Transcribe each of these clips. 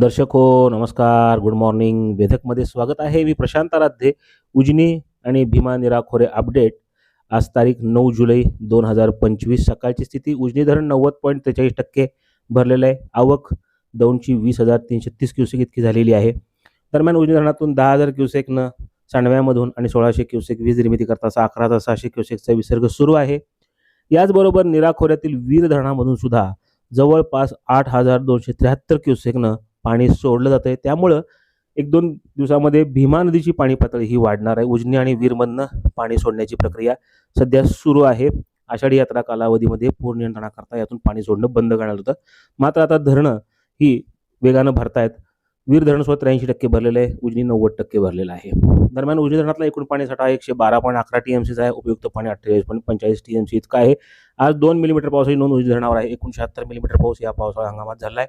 दर्शक हो नमस्कार गुड मॉर्निंग वेधकमध्ये स्वागत आहे. मी प्रशांत आराध्ये. उजनी आणि भीमा निराखोरे अपडेट आज तारीख नऊ जुलै दोन हजार पंचवीस. सकाळची स्थिती उजनी धरण नव्वद पॉईंट त्रेचाळीस टक्के भरलेलं आहे. आवक दोनची वीस हजार तीनशे तीस क्युसेक इतकी झालेली आहे. दरम्यान उजनी धरणातून दहा हजार क्युसेकनं सांडव्यामधून आणि सोळाशे क्युसेक वीज निर्मिती करता असा अकरा हजार सहाशे क्युसेकचा विसर्ग सुरू आहे. याचबरोबर निराखोऱ्यातील वीर धरणामधून सुद्धा जवळपास आठ हजार दोनशे त्र्याहत्तर क्युसेकनं पाणी सोडलं जातं आहे त्यामुळं एक दोन दिवसामध्ये भीमा नदीची पाणी पातळी ही वाढणार आहे. उजनी आणि वीरमधनं पाणी सोडण्याची प्रक्रिया सध्या सुरू आहे. आषाढी यात्रा कालावधीमध्ये पूर नियंत्रणाकरता यातून पाणी सोडणं बंद करण्यात होतं. मात्र आता धरणं ही वेगानं भरतायत. वीर धरण सुद्धा त्र्याऐंशी टक्के भरलेलं आहे. उजनी नव्वद टक्के भरलेलं आहे. दरम्यान उजनी धरणातला एकूण पाणीसाठा एकशे बारा पॉईंट अकरा टी एम सीचा आहे. उपयुक्त पाणी अठ्ठेचाळीस पॉईंट पंचेचाळीस टी एम सी इतका आहे. आज दोन मिलीमीटर पावसाची नोंद उजनी धरणावर आहे. एकूण शहात्तर मिलीमीटर पाऊस या पावसाळा हंगामात झाला आहे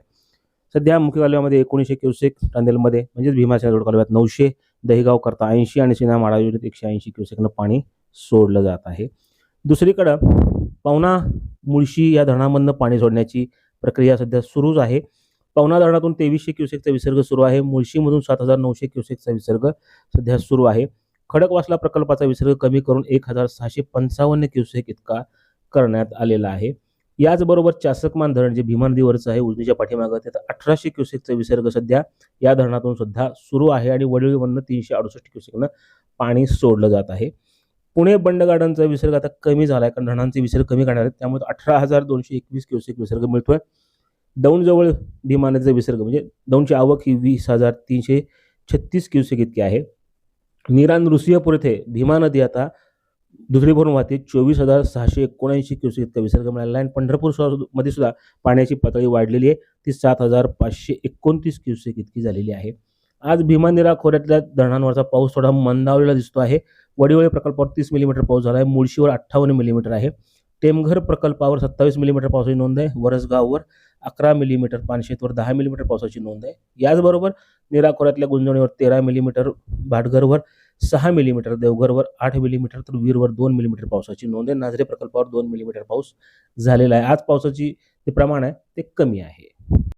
सध्या मुख्य कालव्यामध्ये एकोणीसशे क्युसेक टनेलमध्ये म्हणजेच भीमाच्या जोड कालव्यात नऊशे दहिगाव करता ऐंशी आणि सिन्हा माळा योजनेत एकशे ऐंशी क्युसेकनं पाणी सोडलं जात आहे. दुसरीकडं पवना मुळशी या धरणामधनं पाणी सोडण्याची प्रक्रिया सध्या सुरूच आहे. पवना धरणातून तेवीसशे क्युसेकचा विसर्ग सुरू आहे. मुळशीमधून सात हजार नऊशे क्युसेकचा विसर्ग सध्या सुरू आहे. खडकवासला प्रकल्पाचा विसर्ग कमी करून एक हजार सहाशे पंचावन्न क्युसेक इतका करण्यात आलेला आहे. याचबरोबर चासकमान धरण जे भीमा नदीवरचं आहे उजनीच्या पाठीमागं त्याचा अठराशे क्युसेकचा विसर्ग सध्या या धरणातून सुद्धा सुरू आहे आणि वडीलमधनं तीनशे अडुसष्ट क्युसेकनं पाणी सोडलं जात आहे. पुणे बंड गार्डनचा विसर्ग आता कमी झाला आहे कारण धरणांचे विसर्ग कमी करणार आहेत. त्यामुळे अठरा हजार दोनशे एकवीस क्युसेक विसर्ग मिळतोय. दौंडजवळ भीमा नदीचा विसर्ग म्हणजे दौंडची आवक ही वीस हजार तीनशे छत्तीस क्युसेक इतकी आहे. निरान ऋषीयपूर येथे भीमा नदी आता दुसरी भरून वाहते. चोवीस हजार सहाशे एकोणऐंशी क्युसेक इतका विसर्ग मिळाला आहे. आणि पंढरपूरमध्ये सुद्धा पाण्याची पातळी वाढलेली आहे. ती सात हजार पाचशे एकोणतीस क्युसेक इतकी झालेली आहे. आज भीमानिरा खोऱ्यातल्या धरणांवरचा पाऊस थोडा मंदावलेला दिसतो आहे. वडिवळे प्रकल्पावर तीस मिलीमीटर पाऊस झाला आहे मुळशीवर अठ्ठावन्न मिलीमीटर आहे. टेमघर प्रकल्पावर सत्तावीस मिलीमीटर पावसाची नोंद आहे. वरसगाववर अकरा मिलीमीटर पानशेतवर दहा मिलीमीटर पावसाची नोंद आहे. याचबरोबर निराखोऱ्यातल्या गुंजवणीवर तेरा मिलीमीटर भाटघरवर सहा मिलीमीटर देवघरवर आठ मिलीमीटर तर वीरवर दोन मिलीमीटर पावसाची नोंद आहे. नाझरे प्रकल्पावर दोन मिलीमीटर पाऊस झालेला आहे. आज पावसाची जे प्रमाण आहे ते कमी आहे.